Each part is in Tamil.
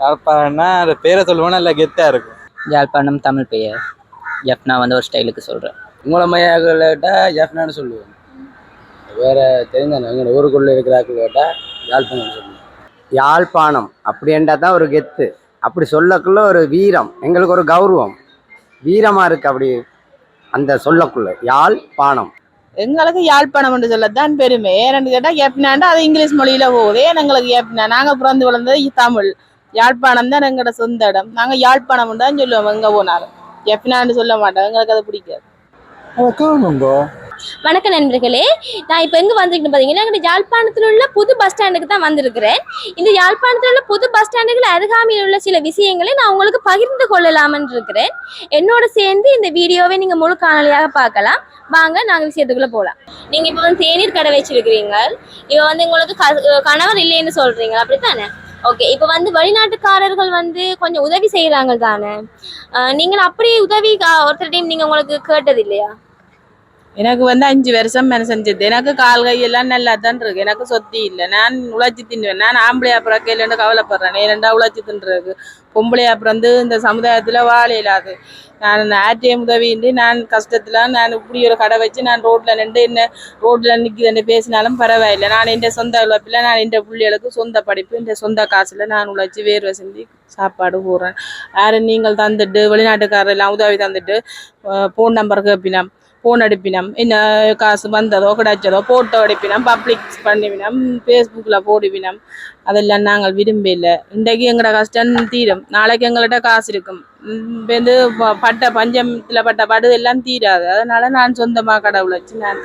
யாழ்ப்பாணம்னா அது பேரை சொல்லுவோன்னா இல்லை கெத்தாக இருக்கும். யாழ்ப்பாணம் தமிழ் பெயர். எஃப்னா வந்து ஒரு ஸ்டைலுக்கு சொல்கிறேன் உங்களை மையாக்கள் கேட்டால் ஜெஃப்னான்னு சொல்லுவேன் வேற தெரிந்தானே எங்களோட ஊருக்குள்ளே இருக்கிறாக்கள் கேட்டால் யாழ்ப்பாணம் சொல்லுவேன் யாழ்ப்பாணம் அப்படின்றா தான் ஒரு கெத்து. அப்படி சொல்லக்குள்ள ஒரு வீரம். எங்களுக்கு ஒரு கௌரவம். வீரமாக இருக்கு அப்படி அந்த சொல்லக்குள்ள. யாழ்ப்பாணம். எங்களுக்கு யாழ்ப்பாணம் என்று சொல்லத்தான் பெருமை. ஏன்னு கேட்டா எப்னாண்டா அது இங்கிலீஷ் மொழியில போகுது. ஏன் எங்களுக்கு எப்னா நாங்க பிறந்து வளர்ந்தது தமிழ். யாழ்ப்பாணம் தான் எங்களோட சொந்த இடம் நாங்க யாழ்ப்பாணம் தான் சொல்லுவோம் எங்க போனாலும். எப்னான்னு சொல்ல மாட்டோம் எங்களுக்கு அது பிடிக்காது. வணக்கம் நண்பர்களே. நான் இப்போ எங்கே வந்திருக்கேன்னு பார்த்தீங்கன்னா எங்கள் யாழ்ப்பாணத்தில் உள்ள புது பஸ் ஸ்டாண்டுக்கு தான் வந்திருக்கிறேன். இந்த யாழ்ப்பாணத்தில் உள்ள புது பஸ் ஸ்டாண்டுகள் அருகாமையில் உள்ள சில விஷயங்களை நான் உங்களுக்கு பகிர்ந்து கொள்ளலாம்னு இருக்கிறேன். என்னோட சேர்ந்து இந்த வீடியோவை நீங்கள் முழு காணொலியாக பார்க்கலாம். வாங்க நாங்கள் விஷயத்துக்குள்ளே போகலாம் நீங்கள் இப்போ வந்து தேநீர் கடை வச்சிருக்கிறீங்க. இப்போ வந்து உங்களுக்கு கணவர் இல்லைன்னு சொல்கிறீங்க அப்படித்தானே? ஓகே இப்போ வந்து வெளிநாட்டுக்காரர்கள் வந்து கொஞ்சம் உதவி செய்யறாங்க தானே நீங்கள் அப்படி உதவி கா- ஒருத்தர் டைம் நீங்கள் உங்களுக்கு கேட்டது இல்லையா எனக்கு வந்து அஞ்சு வருஷம் மேலே செஞ்சது. எனக்கு கால் கையெல்லாம் நல்லா தான் இருக்கு. எனக்கு சொத்தி இல்லை. நான் உழைச்சி தின்னுவேன். நான் ஆம்பளையா பிறக்கையிலன்னு கவலைப்படுறேன். ரெண்டா உழைச்சி தின்றது. பொம்பளையா பிறந்து இந்த சமுதாயத்தில் வாழ இல்லாது நான் ஆர்டிஎம் உதவின்றி நான் கஷ்டத்துல நான் இப்படி ஒரு கடை வச்சு நான் ரோட்டில் நின்று என்ன ரோட்டில் நிற்கிதுன்னு பேசினாலும் பரவாயில்லை. நான் என் சொந்த உழைப்பில் நான் என் பிள்ளைகளுக்கு சொந்த படிப்பு இந்த சொந்த காசில் நான் உழைச்சி வேர்வை செஞ்சு சாப்பாடு போடுறேன் யாரும் நீங்கள் தந்துட்டு வெளிநாட்டுக்காரர் எல்லாம் உதவி தந்துட்டு ஃபோன் நம்பர் கேட்பினோம் ஃபோன் அடிப்பினம் என்ன காசு வந்ததோ கிடைச்சதோ ஃபோட்டோ அடிப்பினம் பப்ளிக் பண்ணிவினம் ஃபேஸ்புக்கில் போடுவினம் அதெல்லாம் நாங்கள் விரும்பல இன்றைக்கு எங்களோட கஷ்டம் தீரும். நாளைக்கு எங்கள்கிட்ட காசு இருக்கும். வந்து ப- பட்ட பஞ்சத்தில் பட்ட படு எல்லாம் தீராது. அதனால நான் சொந்தமாக கடவுளை வச்சு நான்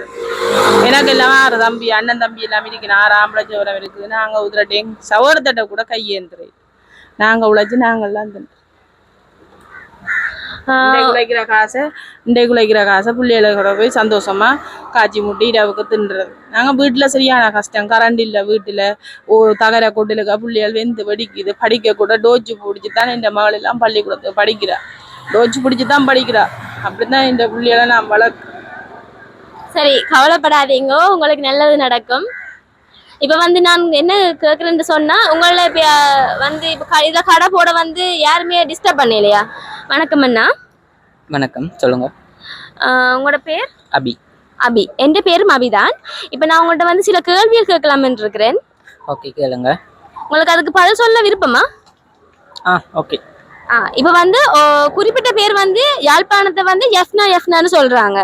எனக்கு எல்லாம் ஆறு தம்பி அண்ணன் தம்பி எல்லாம் இருக்கிறேன் ஆறு ஆம்பளை சோரம் இருக்குது. நாங்கள் உதிரட்டையும் சவரத்தட்டை கூட கையேந்துறை நாங்கள் உழைச்சி நாங்கள்லாம் தின்றோம். இன்றைக்கு உழைக்கிற காசை இன்றைக்கு உழைக்கிற காசை பிள்ளைகளோட போய் சந்தோஷமா காய்ச்சி முட்டி இரவுக்கு தின்றது. நாங்கள் வீட்டில் சரியான கஷ்டம். கரண்ட் இல்லை வீட்டில். ஓ தகர கொட்டிலுக்கா பிள்ளைகள் வெந்து வெடிக்குது படிக்க கூட டோச்சு பிடிச்சி தான் இந்த மகள் எல்லாம் பள்ளிக்கூடத்துக்கு படிக்கிறா. டோச்சு பிடிச்சி தான் படிக்கிறா. அப்படிதான் இந்த பிள்ளைகளை நான் வளர்க்க சரி கவலைப்படாதீங்க. உங்களுக்கு நல்லது நடக்கும். இப்போ வந்து நான் என்ன கேட்குறேன்னு சொன்னா உங்களை இப்போ வந்து இப்போ இதில் கடை போட வந்து யாருமே டிஸ்டர்ப் பண்ணலையா? வணக்கம் அண்ணா. வணக்கம் சொல்லுங்கள் ஆஹ் உங்களோட பேர்? அபி. அபி. என் பேரும் அபிதான். இப்போ நான் உங்கள்கிட்ட வந்து சில கேள்விகள் கேட்கலாம்னு இருக்கிறேன். ஓகே கேளுங்க. உங்களுக்கு அதுக்கு பதில் சொல்ல விருப்பமா? ஆ ஓகே. ஆ இப்போ வந்து குறிப்பிட்ட பேர் வந்து யாழ்ப்பாணத்தை வந்து எஃப்னா எஃப்னான்னு சொல்றாங்க.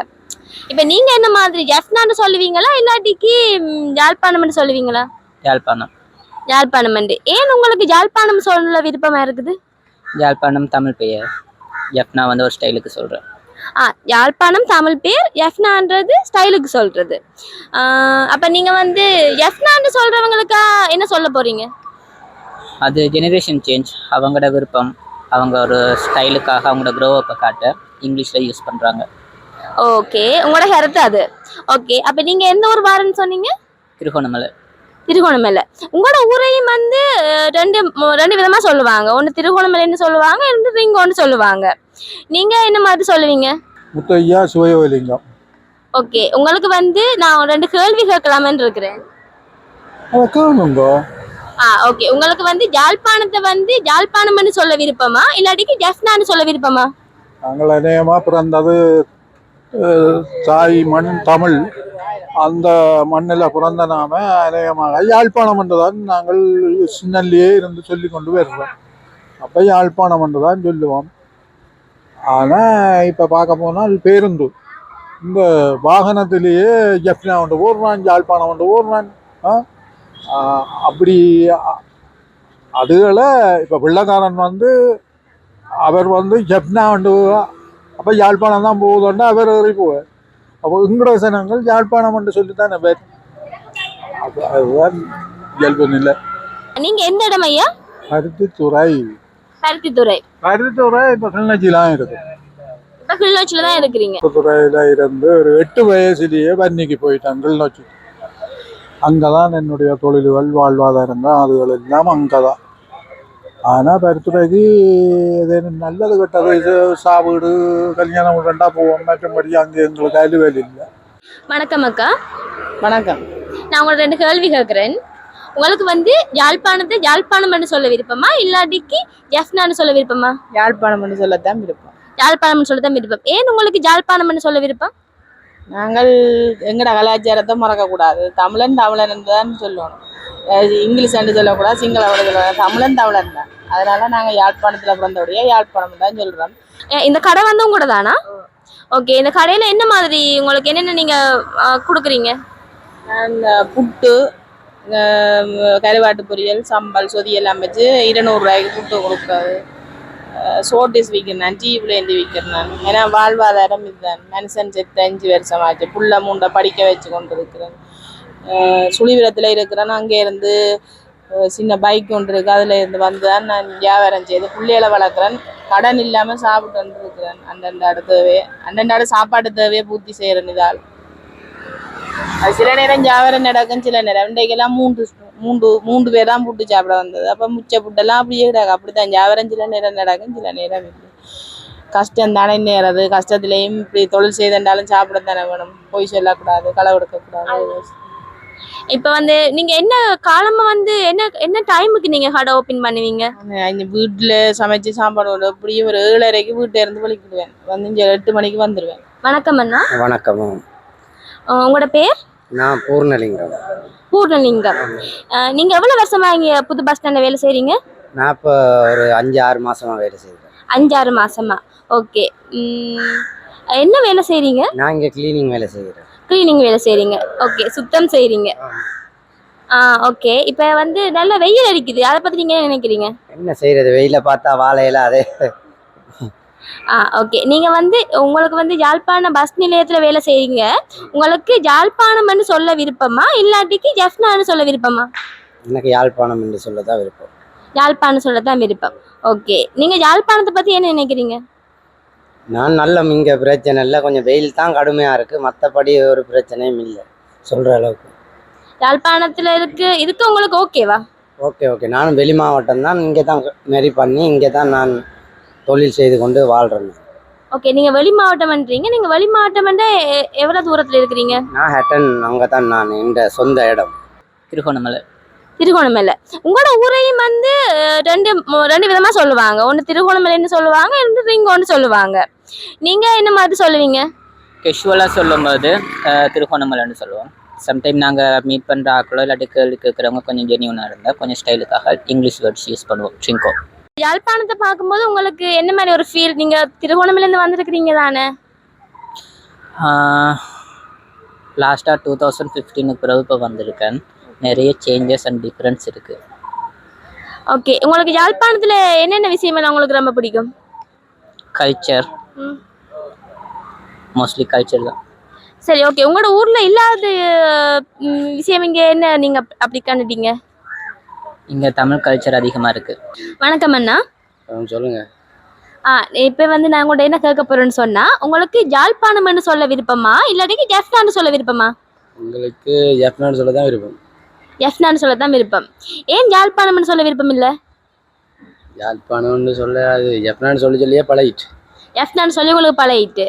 இப்போ நீங்க என்ன மாதிரி எஃப்னான்னு சொல்லுவீங்களா இல்லாட்டிக்கு யாழ்ப்பாணம்னு சொல்லுவீங்களா? யாழ்ப்பாணம். யாழ்ப்பாணம் ஏன் உங்களுக்கு யாழ்ப்பாணம் சொல்ல விருப்பமா இருக்குது? யாழ்ப்பாணம் தமிழ் பெயர். எஃப்னா வந்து ஒரு ஸ்டைலுக்கு சொல்கிறேன் ஆ யாழ்ப்பாணம் தமிழ் பேர் எஃப்னான்றது ஸ்டைலுக்கு சொல்றது. ஆ, அப்ப நீங்க வந்து எஃப்னான்னு சொல்றவங்களுக்கா என்ன சொல்ல போறீங்க? அது ஜெனரேஷன் சேஞ்ச் அவங்களோட விருப்பம் அவங்க ஒரு ஸ்டைலுக்காக அவங்களோட க்ரோ அப்பை காட்ட இங்கிலீஷில் யூஸ் பண்ணுறாங்க ஓகே உங்களோட கருத்து அது. ஓகே அப்ப நீங்க எந்த ஊர் வாரன்னு சொன்னீங்க? திருகோணமலை. திருகோணமலை. உங்களோட ஊரையும் வந்து ரெண்டு ரெண்டு விதமா சொல்லுவாங்க. ஒன்று திருகோணமலைன்னு சொல்லுவாங்க ரெண்டு ரிங்கோன்னு சொல்லுவாங்க. நீங்க என்ன மாதிரி சொல்லுவீங்க? முத்தையா சிவயோலிங்கம். ஓகே உங்களுக்கு வந்து நான் ரெண்டு கேள்வி கேட்கலாமன்னு இருக்கிறேன். ஆ ஓகே உங்களுக்கு வந்து யாழ்ப்பாணத்தை வந்து யாழ்ப்பாணம்னு சொல்ல விருப்பமா? இல்லாட்டிக்கு ஜெஃப்னான்னு சொல்ல விருப்பமா? நாங்கள் அநேகமாக பிறந்தது தாய் மண் தமிழ். அந்த மண்ணில் பிறந்த நாம அநேகமாக யாழ்ப்பாணம் என்றுதான் நாங்கள் சின்னல்லையே இருந்து சொல்லி கொண்டு வருவோம் அப்போ யாழ்ப்பாணம் என்று தான் சொல்லுவோம். ஆனால் இப்போ பார்க்க போனால் பேருந்து. இந்த வாகனத்திலேயே ஜப்னா ஒன்று ஓடுறான் யாழ்ப்பாணம் ஒன்று ஓடுறான். அப்படி அதுகளை இப்போ வெள்ளக்காரன் வந்து அவர் வந்து ஜப்னா வந்து அப்போ யாழ்ப்பாணம் தான் போகுதுன்னா அவர் ஏறி போவார். அப்போ இங்கட சனங்கள் யாழ்ப்பாணம் என்று சொல்லி தானே பேர் அது அதுதான் இயல்பு நிலை. நீங்க எந்த இடம் ஐயா? பருத்தித்துறை பருத்தித்துறை பருத்தித்துறை இப்போ கிளிநொச்சிலாம் இருக்கு இப்ப கிளிநொச்சியில தான் இருக்கிறீங்க. பருத்தித்துறையில் இருந்து ஒரு எட்டு வயசுலேயே வன்னிக்கு போயிட்டான் கிளிநொச்சி. அங்கே தான் என்னுடைய தொழில்கள் வாழ்வாதாரங்கள் அதுகள் எல்லாம் அங்கே தான் ஆனால் பருத்துறைக்கு ஏதேனும் நல்லது கெட்டது இது சாவீடு கல்யாணம் ரெண்டா போவோம் மற்றபடி அங்கே எங்களுக்கு அலுவல் இல்லை வணக்கம் அக்கா வணக்கம் நான் உங்களை ரெண்டு கேள்வி கேட்குறேன் உங்களுக்கு வந்து யாழ்ப்பாணத்தை யாழ்ப்பாணம்னு சொல்ல விருப்பமா இல்லாட்டிக்கு ஜெஃப்னான்னு சொல்ல விருப்பமா யாழ்ப்பாணம்னு சொல்லத்தான் விருப்பம் யாழ்ப்பாணம்னு சொல்ல தான் விருப்பம் ஏன் உங்களுக்கு யாழ்ப்பாணம்னு சொல்ல விருப்பம் நாங்கள் எங்கட கலாச்சாரத்தை மறக்கக்கூடாது தமிழன் தமிழன் தான் சொல்லணும் இங்கிலீஷ் சொல்லக்கூடாது சிங்கள சொல்லக்கூடாது தமிழன் தமிழன் தான். அதனால நாங்கள் யாழ்ப்பாணத்தில் பிறந்தபடியே யாழ்ப்பாணம் தான் சொல்கிறோம் அஹ் இந்த கடை வந்து உங்களோட தானா? ஓகே இந்த கடையில என்ன மாதிரி உங்களுக்கு என்னென்ன நீங்க கொடுக்குறீங்க? அந்த புட்டு கருவாட்டு பொரியல் சம்பல் சொதி எல்லாம் வச்சு இருநூறுவாய்க்கு புட்டு கொடுக்குறது சோட்டிஸ் விற்கிறேன் டீப்லேருந்து விற்கிறேன் ஏன்னா வாழ்வாதாரம் இதுதான். மனுஷன் செத்து அஞ்சு வருஷம் ஆச்சு புள்ள மூண்டை படிக்க வச்சு கொண்டு இருக்கிறேன். சுழிவிடத்தில் இருக்கிறேன். அங்கே இருந்து சின்ன பைக் ஒன்று இருக்குது அதில் இருந்து வந்து தான் நான் வியாபாரம் செய்து பிள்ளைகளை வளர்க்குறேன். கடன் இல்லாமல் சாப்பிட்டு வந்துருக்கிறேன். இருக்கிறேன் இடத்தவே அடுத்தவே இடம் சாப்பாடு தேவையை பூர்த்தி செய்கிறேன் இதால். அது சில நேரம் வியாபாரம் நடக்கும். சில நேரம் இன்றைக்கெல்லாம் மூன்று மூன்று மூன்று பேர் தான் புட்டு சாப்பிட வந்தது. அப்போ முச்ச புட்டெல்லாம் அப்படியே கிடக்கும் அப்படி தான் வியாபாரம் சில நேரம் நடக்கும் சில நேரம் இல்லை. கஷ்டம் தானே நேரது. கஷ்டத்துலேயும் இப்படி தொழில் செய்தாலும் சாப்பிட தானே வேணும். பொய் சொல்லக்கூடாது களை எடுக்கக்கூடாது இப்போ வந்து நீங்க என்ன காலமா வந்து என்ன என்ன டைமுக்கு நீங்க கடை ஓபன் பண்ணுவீங்க? இங்கே வீட்டில் சமைச்சு சாப்பாடு போட்டு எப்படியும் ஒரு ஏழரைக்கு வீட்டில் இருந்து வலிக்கிடுவேன் வந்து இங்கே எட்டு மணிக்கு வந்துடுவேன் வணக்கம் அண்ணா. வணக்கம். உங்களோட பேர்? நான் பூர்ணலிங்கம். பூர்ணலிங்கம். நீங்க எவ்வளவு வருஷமா இங்க புது பஸ் ஸ்டாண்ட்ல வேலை செய்றீங்க? நான் இப்போ ஒரு அஞ்சு ஆறு மாசமா வேலை செய்கிறேன் அஞ்சாறு மாசமா? ஓகே என்ன வேலை செய்றீங்க? நான் இங்கே கிளீனிங் வேலை செய்கிறேன் கிளீனிங் வேலை செய்றீங்க. ஓகே சுத்தம் செய்றீங்க. ஆ ஓகே இப்போ வந்து நல்ல வெயில் அடிக்குது. அதை பத்தி நீங்க என்ன நினைக்கிறீங்க? என்ன செய்கிறது வெயில பார்த்தா வாழையில அதே. ஆ ஓகே நீங்க வந்து உங்களுக்கு வந்து யாழ்ப்பாணம் பஸ் நிலையத்துல வேலை செய்றீங்க. உங்களுக்கு யாழ்ப்பாணம்னு சொல்ல விருப்பமா? இல்லாட்டிக்கு ஜெஃப்னான்னு சொல்ல விருப்பமா? எனக்கு யாழ்ப்பாணம் என்று சொல்ல தான் விருப்பம். யாழ்ப்பாணம் சொல்ல தான் விருப்பம். ஓகே நீங்க யாழ்ப்பாணத்தை பத்தி என்ன நினைக்கிறீங்க? நான் நல்ல இங்கே பிரச்சனை இல்லை. கொஞ்சம் வெயில் தான் கடுமையாக இருக்குது மற்றபடி ஒரு பிரச்சனையும் இல்லை. சொல்கிற அளவுக்கு. யாழ்ப்பாணத்துல இருக்கு. இதுக்கு உங்களுக்கு ஓகேவா ஓகே ஓகே நானும் வெளி மாவட்டம் தான். இங்கே தான் மாரி பண்ணி இங்கே தான் நான் தொழில் செய்து கொண்டு வாழ்கிறேன் ஓகே நீங்க வெளி மாவட்டம்ன்றீங்க நீங்க வெளி மாவட்டம் எவ்வளவு தூரத்துல இருக்கிறீங்க? நான் ஹட்டன் அங்கே தான் நான். எந்த சொந்த இடம். திருகோணமலை. திருகோணமலை. உங்களோட ஊரையும் வந்து ரெண்டு ரெண்டு விதமா சொல்லுவாங்க. ஒன்று திருகோணமலைன்னு சொல்லுவாங்க ரெண்டு ரிங்கோன்னு சொல்லுவாங்க. நீங்க என்ன மாதிரி சொல்லுவீங்க? கெஷுவலாக சொல்லும்போது திருகோணமலைன்னு சொல்லுவோம். சம்டைம் நாங்கள் மீட் பண்ணுற ஆக்களோ இல்லாட்டி கேள்வி கேட்குறவங்க கொஞ்சம் ஜெனியூனாக இருந்தால் கொஞ்சம் ஸ்டைலுக்காக இங்கிலீஷ் வேர்ட்ஸ் யூஸ் பண்ணுவோம் ட்ரிங்கோ யாழ்ப்பாணத்தை பார்க்கும்போது உங்களுக்கு என்ன மாதிரி ஒரு ஃபீல் நீங்க திருகோணமலையிலேருந்து வந்திருக்கிறீங்க தானே? லாஸ்ட்டாக டூ தௌசண்ட் ஃபிஃப்டீனுக்கு பிறகு இப்போ வந்திருக்கேன். நிறைய சேஞ்சஸ் அண்ட் டிஃப்ரென்ஸ் இருக்குது ஓகே உங்களுக்கு யாழ்ப்பாணத்துல என்னென்ன விஷயமெல்லாம் உங்களுக்கு ரொம்ப பிடிக்கும்? கல்ச்சர் ம். மோஸ்ட்லி கல்ச்சர் தான். சரி ஓகே உங்களோட ஊர்ல இல்லாத விஷயம் இங்க என்ன? நீங்க அப்- அப்படி கண்டுட்டீங்க. இங்கே தமிழ் கல்ச்சர் அதிகமாக இருக்குது வணக்கம் அண்ணா. சொல்லுங்க. ஆ இப்போ வந்து நான் உங்கள்ட்ட என்ன கேட்க போறேன்னு சொன்னா உங்களுக்கு யாழ்ப்பாணம்னு சொல்ல விருப்பமா? இல்லாட்டிக்கு ஜெஃப்னான்னு சொல்ல விருப்பமா? உங்களுக்கு எஃப்னான்னு சொல்ல தான் விருப்பம். ஜெஃப்னான்னு சொல்ல தான் விருப்பம். ஏன் யாழ்ப்பாணம்னு சொல்ல விருப்பம் இல்லை? யாழ்ப்பாணம்னு சொல்ல அது எஃப்னான்னு சொல்லி சொல்லியே பழகிட்டு. எஃப்னான்னு சொல்லி உங்களுக்கு பழகிட்டு.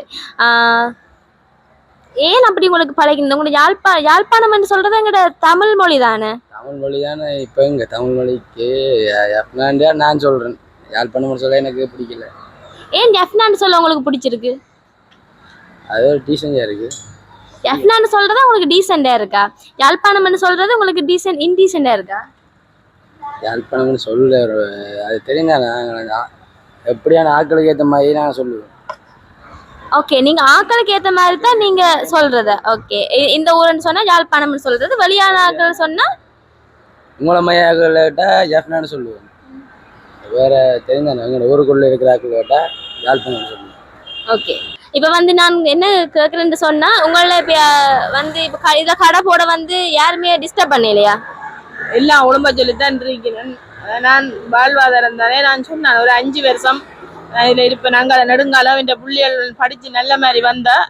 ஏன் அப்படி உங்களுக்கு பழகினது? உங்களுக்கு யாழ்ப்பா யாழ்ப்பாணம்னு சொல்றது எங்கட தமிழ் மொழி தானே? தமிழ் மொழி தானே இப்போ இங்கே தமிழ் மொழிக்கு எஃப்னாண்டியா நான் சொல்கிறேன் யாழ்ப்பாணம் சொல்ல எனக்கு பிடிக்கல. ஏன் ஜெஃப்னான்னு சொல்ல உங்களுக்கு பிடிச்சிருக்கு? அது ஒரு டீசெண்டாக இருக்குது எஃப்னான்னு சொல்றது உங்களுக்கு டீசெண்டா இருக்கா? யாழ்ப்பாணம்னு சொல்றது உங்களுக்கு டீசென்ட் இன்டீசெண்டா இருக்கா? யாழ்ப்பாணம்னு சொல்ல அது தெரியுங்க நான் எப்படியான ஆட்களுக்கு ஏற்ற மாதிரி நான் சொல்லுவேன். ஓகே நீங்க ஆட்களுக்கு ஏத்த மாதிரி தான் நீங்க சொல்றது. ஓகே இந்த ஊருன்னு சொன்னா யாழ்ப்பாணம்னு சொல்றது வெளியான ஆட்கள் சொன்னா? உங்களை மையாக்கள் கேட்டால் எஃப்னான்னு சொல்லுவேன். வேற தெரிந்தானே எங்களோட ஊருக்குள்ளே இருக்கிற ஆட்கள் கேட்டால் யாழ்ப்பாணம்னு சொல்லுவேன். ஓகே இப்போ வந்து நான் என்ன கேட்குறேன்னு சொன்னா உங்களை இப்போ வந்து இப்போ க இதில் கடை போட வந்து யாருமே டிஸ்டர்ப் பண்ணலையா? எல்லாம் உடம்ப சொல்லித்தான் இருக்கிறேன் நான் வாழ்வாதாரம் தானே நான் சொன்னேன் ஒரு அஞ்சு வருஷம் நான் இதில் இருப்பேன். நாங்கள் நெடுங்காலம் இந்த பிள்ளைகள் படித்து நல்ல மாதிரி வந்தால்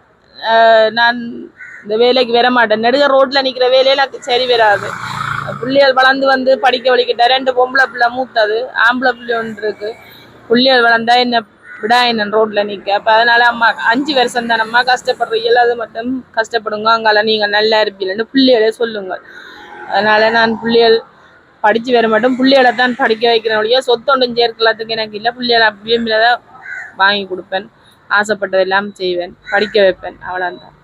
நான் இந்த வேலைக்கு வர மாட்டேன். நெடுக ரோட்டில் நிற்கிற வேலையே எனக்கு சரி வராது. பிள்ளைகள் வளர்ந்து வந்து படிக்க வலிக்கிட்ட ரெண்டு பொம்பளை பிள்ளை மூத்தது ஆம்பளை பிள்ளை ஒன்று இருக்கு. பிள்ளைகள் வளர்ந்தா என்ன விடா என்ன ரோட்ல நிற்க அப்போ அதனால அம்மா அஞ்சு வருஷம் தானம்மா கஷ்டப்படுறீங்க. அது மட்டும் கஷ்டப்படுங்க. அங்கால நீங்கள் நல்லா இருப்பீங்கன்னு பிள்ளைகளே சொல்லுங்க அதனால நான் பிள்ளைகள் படிச்சு வர மட்டும். பிள்ளைகளை தான் படிக்க வைக்கிறேன் ஒழிய சொத்தொண்டும் சேர்க்கலாத்துக்கு எனக்கு இல்லை. பிள்ளைகளை அப்படியே தான் வாங்கி கொடுப்பேன். ஆசைப்பட்டதெல்லாம் செய்வேன். படிக்க வைப்பேன். அவ்வளோதான்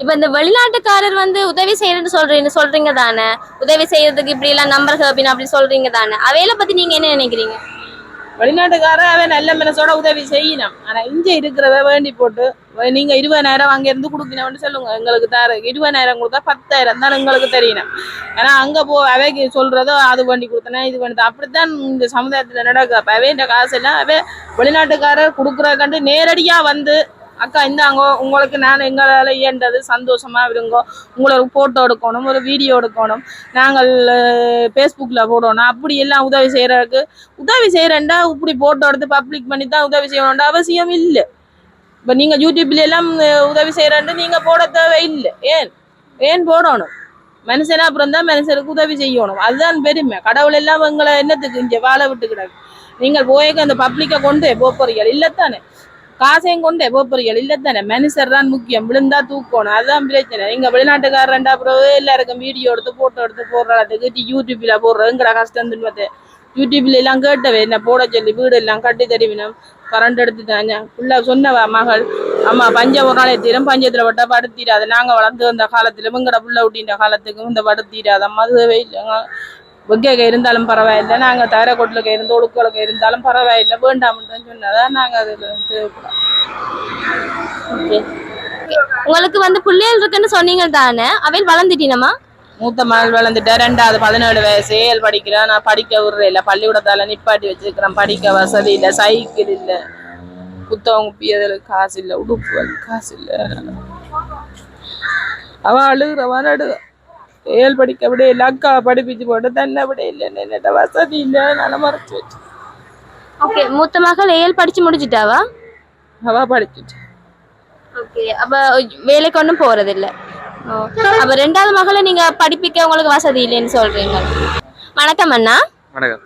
இப்ப இந்த வெளிநாட்டுக்காரர் வந்து உதவி செய்யறேன்னு சொல்றீங்க சொல்றீங்க தானே? உதவி செய்யறதுக்கு இப்படி எல்லாம் நம்பர் ஹேப்பின் அப்படி சொல்றீங்க தானே? அவையில பத்தி நீங்க என்ன நினைக்கிறீங்க? வெளிநாட்டுக்காரன் அவன் நல்ல மனசோட உதவி செய்யணும். ஆனா இங்க இருக்கிறவ வேண்டி போட்டு நீங்க இருபதாயிரம் அங்க இருந்து கொடுக்கணும்னு சொல்லுங்க. எங்களுக்கு தர இருபதாயிரம் கொடுத்தா பத்தாயிரம் தான் எங்களுக்கு தெரியணும். ஏன்னா அங்க போ அவைக்கு சொல்றதோ அது வேண்டி கொடுத்தனா இது வேண்டி அப்படித்தான் இந்த சமுதாயத்துல நடக்க. அவைன்ற காசு எல்லாம் அவே வெளிநாட்டுக்காரர் கொடுக்குறத கண்டு நேரடியா வந்து அக்கா இந்தாங்க உங்களுக்கு நான் எங்களால் இயன்றது சந்தோஷமாக இருங்கோ. உங்களை ஒரு ஃபோட்டோ எடுக்கணும் ஒரு வீடியோ எடுக்கணும். நாங்கள் ஃபேஸ்புக்கில் போடணும் அப்படி எல்லாம் உதவி செய்கிறதுக்கு உதவி செய்கிறேன்டா இப்படி போட்டோ எடுத்து பப்ளிக் பண்ணி தான் உதவி செய்யணும்ன்ற அவசியம் இல்லை. இப்போ நீங்கள் யூடியூப்ல எல்லாம் உதவி செய்யறேன்ட்டு நீங்கள் போட தேவை இல்லை ஏன்? ஏன் போடணும்? மனுஷனா அப்புறம் தான் மனுஷனுக்கு உதவி செய்யணும். அதுதான் பெருமை. கடவுள் எல்லாம் எங்களை என்னத்துக்கு இங்கே வாழ விட்டு கிடக்கு நீங்கள் போய் அந்த பப்ளிக்கை கொண்டு போப்பறீர்கள் இல்லைத்தானே? காசையும் கொண்டு எப்போ போப்பறீர்கள் இல்லைத்தானே மனுஷர் தான் முக்கியம். விழுந்தா தூக்கணும். அதுதான் பிரச்சனை. நீங்க வெளிநாட்டுக்காரன்டா பிறகு எல்லாருக்கும் வீடியோ எடுத்து போட்டோ எடுத்து போடுறதுக்கு யூடியூப்ல போடுறதுங்கிற கஷ்டம் துன்பத்தை யூடியூப்ல எல்லாம் கேட்டவே என்ன போட சொல்லி வீடு எல்லாம் கட்டி தருவினோம். கரண்ட் எடுத்து எடுத்துட்டாங்க. ஃபுல்லா சொன்னவா மகள் அம்மா பஞ்சம் ஒரு நாளே தீரும் பஞ்சத்தில் பட்டா படுத்திடாது. நாங்கள் வளர்ந்து வந்த காலத்தில் இவங்கட புள்ள விட்டின்ற காலத்துக்கும் இந்த படுத்திடாத. அம்மா அதுவே இல்லைங்க. வெக்கைக இருந்தாலும் பரவாயில்லை. நாங்க தர கொட்டுலுக்கு இருந்து ஒழுக்கலுக்கு இருந்தாலும் பரவாயில்லை. வேண்டாம்னு சொன்னதான் நாங்க அதுல தேவைப்படும். உங்களுக்கு வந்து பிள்ளைகள் இருக்குன்னு சொன்னீங்க தானே? அவையில் வளர்ந்துட்டீனமா மூத்த மகள் வளர்ந்துட்டா ரெண்டாவது பதினேழு வயசு ஏழு படிக்கிறேன் நான் படிக்க விடுறேன் இல்லை. பள்ளிக்கூடத்தால நிப்பாட்டி வச்சிருக்கிறேன். படிக்க வசதி இல்லை சைக்கிள் இல்லை. புத்தகம் குப்பியதில் காசு இல்லை உடுப்பு காசு இல்லை. அவ அழுகிறவன் அழுக ஏழு படிக்க விட இல்லை அக்கா படிப்பிச்சு போட்டு தன்னை விட இல்லை என்னட்ட வசதி இல்லை நான் மறைச்சு வச்சு ஓகே மூத்த மகள் ஏழு படிச்சு முடிச்சிட்டாவா அவ படிச்சுட்டு ஓகே அப்ப வேலைக்கு ஒன்றும் போறது இல்ல ஓ. அப்ப ரெண்டாவது மகளை நீங்க படிப்பிக்க உங்களுக்கு வசதி இல்லைன்னு சொல்றீங்க வணக்கம் அண்ணா வணக்கம்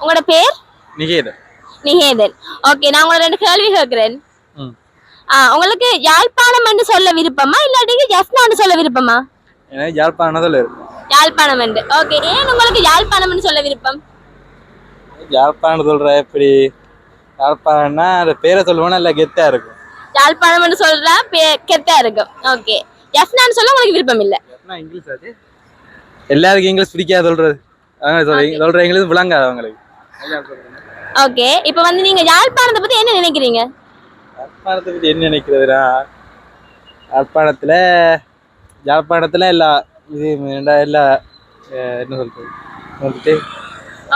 உங்களோட பேர் நிகேத நிகேதன் ஓகே நான் உங்களை ரெண்டு கேள்வி கேட்கிறேன் உங்களுக்கு யாழ்ப்பாணம் என்று சொல்ல விருப்பமா இல்லாட்டி ஜஸ்னான்னு சொல்ல விருப்பமா எனக்கு யாழ்ப்பாணத்தில் இருக்கும் யாழ்ப்பாணம் என்று. ஓகே ஏன் உங்களுக்கு யாழ்ப்பாணம் என்று சொல்ல விருப்பம்? யாழ்ப்பாணம் சொல்ற எப்படி? யாழ்ப்பாணம்னா அந்த பேரை சொல்லுவோன்னா இல்லை கெத்தா இருக்கும்? யாழ்ப்பாணம் என்று சொல்றா பே- கெத்தா இருக்கும். ஓகே ஜஸ்னான்னு சொல்ல உங்களுக்கு விருப்பம் இல்ல? இங்கிலீஷ் ஆச்சு எல்லாருக்கும் இங்கிலீஷ் பிடிக்காது சொல்றது. அவங்க சொல்றீங்க சொல்ற இங்கிலீஷ் விளங்காது அவங்களுக்கு. ஓகே இப்போ வந்து நீங்க யாழ்ப்பாணத்தை பத்தி என்ன நினைக்கிறீங்க? யாழ்ப்பாணத்தை பற்றி என்ன நினைக்கிறதுனா யாழ்ப்பாணத்தில் யாழ்ப்பாணத்தில் எல்லா இது எல்லா என்ன சொல்றது?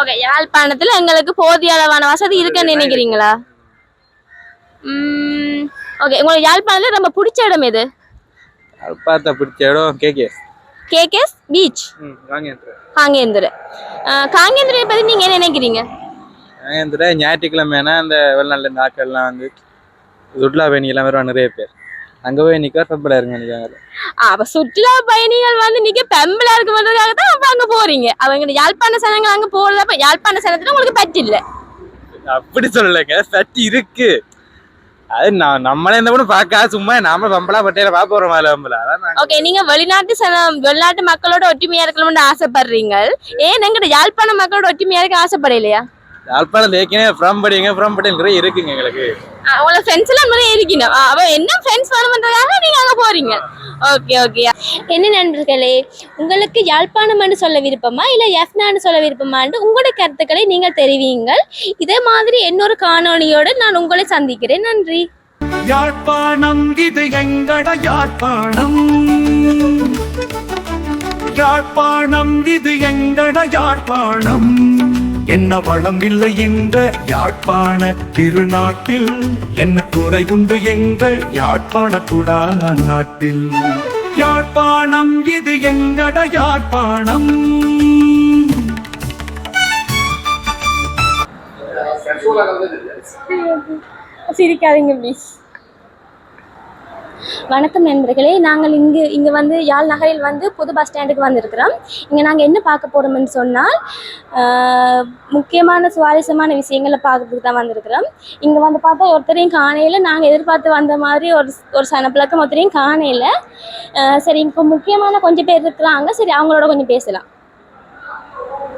ஓகே யாழ்ப்பாணத்துல எங்களுக்கு போதிய அளவான வசதி இருக்குன்னு நினைக்கிறீங்களா? ஓகே உங்களுக்கு யாழ்ப்பாணத்துல ரொம்ப பிடிச்ச இடம் எது? யாழ்ப்பாணத்தை பிடிச்ச இடம் கேகே கேகேஸ் பீச். காங்கேந்திர. காங்கேந்திரை. பத்தி நீங்க என்ன நினைக்கிறீங்க? வாங்கேந்திர ஞாயிற்றுக்கிழமைனா அந்த வெளிநாட்டில் இந்த ஆட்கள்லாம் வந்து சுற்றுலா பயணி எல்லாம் வருவாங்க நிறைய பேர். அங்கே போய் நிற்க சப்பலாக இருங்க நினைக்காங்க ஆ, அப்ப சுற்றுலா பயணிகள் வந்து நீங்க பெம்பலா இருக்குன்றதுக்காக தான் அப்ப அங்க போறீங்க. அவங்க யாழ்ப்பாண சனங்கள் அங்க போறதப்ப யாழ்ப்பாண சனத்துல உங்களுக்கு பற்றில்ல அப்படி சொல்லலைங்க சட்டி இருக்கு. அது நான் நம்மளே இந்த கூட பார்க்காத சும்மா நாம பம்பளா பட்டையில பார்க்க போறோம் அதில் பம்பளா? ஓகே நீங்க வெளிநாட்டு சனம் வெளிநாட்டு மக்களோட ஒற்றுமையா இருக்கணும்னு ஆசைப்படுறீங்க. ஏன் எங்கிட்ட யாழ்ப்பாண மக்களோட ஒற்றுமையா இருக்க ஆசைப்படலையா? யாழ்ப்பாணம் ஏற்கனவே புறம்படிங்க புறம்படி நிறைய இருக்குங்க எங்களுக்கு. உங்களோட ஃப்ரெண்ட்ஸ் எல்லாம் நிறைய இருக்கணும் அவ என்ன ஃப்ரெண்ட்ஸ் வேணுமன்றதுக்காக நீங்க அங்க போறீங்க. ஓகே ஓகே என்ன நண்பர்களே உங்களுக்கு யாழ்ப்பாணம்னு சொல்ல விருப்பமா இல்ல எஃப்னான்னு சொல்ல விருப்பமான்னு உங்களோட கருத்துக்களை நீங்கள் தெரிவியுங்கள். இதே மாதிரி இன்னொரு காணொளியோடு நான் உங்களை சந்திக்கிறேன். நன்றி. யாழ்ப்பாணம் இது எங்கட யாழ்ப்பாணம். யாழ்ப்பாணம் இது எங்கட யாழ்ப்பாணம். என்ன வளம் இல்லை என்ற யாழ்ப்பாண திருநாட்டில்? என்ன குறையுண்டு என்ற யாழ்ப்பாண குடா நாட்டில் யாழ்ப்பாணம் இது எங்கட யாழ்ப்பாணம்? சிரிக்காதீங்க ப்ளீஸ் வணக்கம் நண்பர்களே. நாங்கள் இங்கு இங்கே வந்து யாழ் நகரில் வந்து புது பஸ் ஸ்டாண்டுக்கு வந்திருக்கிறோம். இங்கே நாங்கள் என்ன பார்க்க போகிறோம்னு சொன்னால் முக்கியமான சுவாரஸ்யமான விஷயங்களை பார்க்கறதுக்கு தான் வந்திருக்கிறோம். இங்கே வந்து பார்த்தா ஒருத்தரையும் காணையில் நாங்கள் எதிர்பார்த்து வந்த மாதிரி ஒரு ஒரு சனப்பிளக்கம் ஒருத்தரையும் காணையில். சரி இப்போ முக்கியமான கொஞ்சம் பேர் இருக்கிறாங்க. சரி அவங்களோட கொஞ்சம் பேசலாம்.